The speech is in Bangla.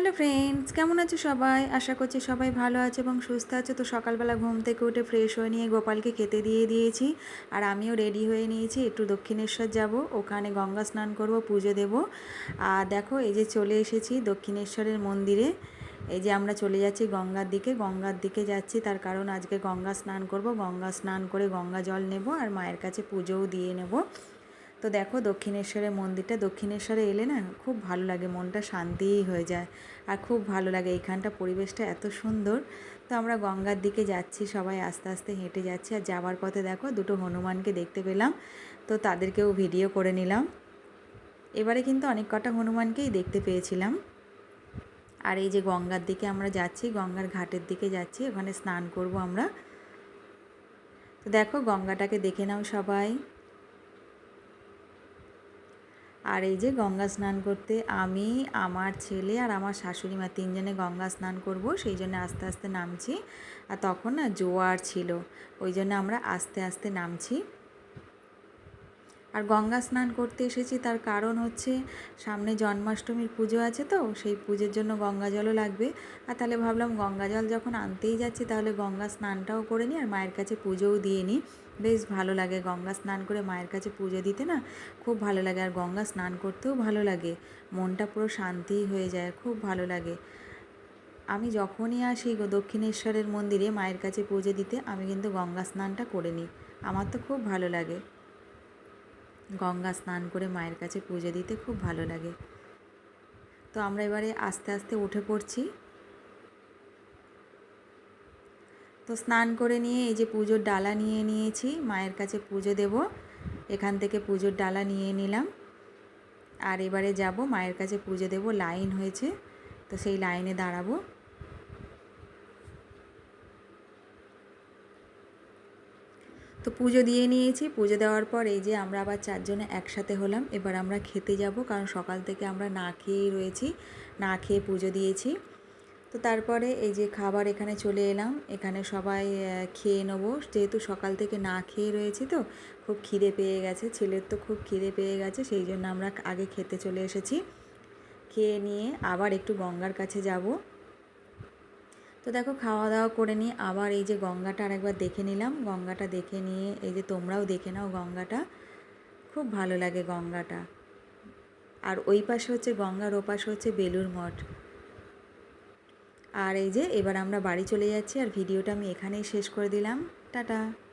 হ্যালো ফ্রেন্ডস, কেমন আছো সবাই? আশা করছি সবাই ভালো আছে এবং সুস্থ আছে। তো সকালবেলা ঘুম থেকে উঠে ফ্রেশ হয়ে নিয়ে গোপালকে খেতে দিয়ে দিয়েছি। আর আমিও রেডি হয়ে নিয়েছি, একটু দক্ষিণেশ্বর যাব। ওখানে গঙ্গা স্নান করব, পুজো দেব। আর দেখো, এই যে চলে এসেছি দক্ষিণেশ্বরের মন্দিরে। এই যে আমরা চলে যাচ্ছি গঙ্গার দিকে। গঙ্গার দিকে যাচ্ছি, তার কারণ আজকে গঙ্গা স্নান করব। গঙ্গা স্নান করে গঙ্গা জল নেব আর মায়ের কাছে পুজোও দিয়ে নেব। তো দেখো দক্ষিণেশ্বরের মন্দিরটা, দক্ষিণেশ্বরে এলে না খুব ভালো লাগে, মনটা শান্তিই হয়ে যায়। আর খুব ভালো লাগে, এইখানটা পরিবেশটা এত সুন্দর। তো আমরা গঙ্গার দিকে যাচ্ছি, সবাই আস্তে আস্তে হেঁটে যাচ্ছি। আর যাওয়ার পথে দেখো দুটো হনুমানকে দেখতে পেলাম, তো তাদেরকেও ভিডিও করে নিলাম। এবারে কিন্তু অনেক কটা হনুমানকেই দেখতে পেয়েছিলাম। আর এই যে গঙ্গার দিকে আমরা যাচ্ছি, গঙ্গার ঘাটের দিকে যাচ্ছি, ওখানে স্নান করব আমরা। তো দেখো গঙ্গাটাকে দেখে নাও সবাই। আর এই যে গঙ্গা স্নান করতে আমি, আমার ছেলে আর আমার শাশুড়ি মা তিনজনে গঙ্গা স্নান করব, সেই জন্য আস্তে আস্তে নামছি। আর তখন না জোয়ার ছিল, ওই জন্য আমরা আস্তে আস্তে নামছি। আর গঙ্গা স্নান করতে এসেছি, তার কারণ হচ্ছে সামনে জন্মাষ্টমীর পুজো আছে তো, সেই পুজোর জন্য গঙ্গা জলও লাগবে। আর তাহলে ভাবলাম গঙ্গা জল যখন আনতেই যাচ্ছি, তাহলে গঙ্গা স্নানটাও করে নিই আর মায়ের কাছে পুজোও দিয়ে নিই। বেশ ভালো লাগে। গঙ্গা স্নান করে মায়ের কাছে পুজো দিতে না খুব ভালো লাগে। আর গঙ্গা স্নান করতেও ভালো লাগে। মনটা পুরো শান্তি হয়ে যায়, খুব ভালো লাগে। আমি যখনই আসি দক্ষিণেশ্বরের মন্দিরে মায়ের কাছে পুজো দিতে, আমি কিন্তু গঙ্গা স্নানটা করে নিই। আমার তো খুব ভালো লাগে। গঙ্গা স্নান করে মায়ের কাছে পুজো দিতে খুব ভালো লাগে। তো আমরা এবারে আস্তে আস্তে উঠে পড়ছি। তো স্নান করে নিয়ে এই যে পুজোর ডালা নিয়ে নিয়েছি, মায়ের কাছে পুজো দেব। এখান থেকে পুজোর ডালা নিয়ে নিলাম। আর এবারে যাব, মায়ের কাছে পুজো দেব, লাইন হয়েছে, তো সেই লাইনে দাঁড়াবো। তো পুজো দিয়ে নিয়েছি, পুজো দেওয়ার পর এই যে আমরা আবার চারজনে একসাথে হলাম, এবার আমরা খেতে যাব, কারণ সকাল থেকে আমরা না খেয়েই রয়েছি, না খেয়ে পুজো দিয়েছি। তো তারপরে এই যে খাবার এখানে চলে এলাম। এখানে সবাই খেয়ে নেব। যেহেতু সকাল থেকে না খেয়ে রয়েছি তো খুব খিদে পেয়ে গেছে। ছেলের তো খুব খিদে পেয়ে গেছে, সেই জন্য আমরা আগে খেতে চলে এসেছি। খেয়ে নিয়ে আবার একটু গঙ্গার কাছে যাব। তো দেখো, খাওয়া দাওয়া করে নিয়ে আবার এই যে গঙ্গাটা আরেকবার দেখে নিলাম। গঙ্গাটা দেখে নিয়ে এই যে তোমরাও দেখে নাও গঙ্গাটা। খুব ভালো লাগে গঙ্গাটা। আর ওই পাশে হচ্ছে গঙ্গার ও পাশে হচ্ছে বেলুর মঠ। আর এই যে এবার আমরা বাড়ি চলে যাচ্ছি আর ভিডিওটা আমি এখানেই শেষ করে দিলাম। টাটা।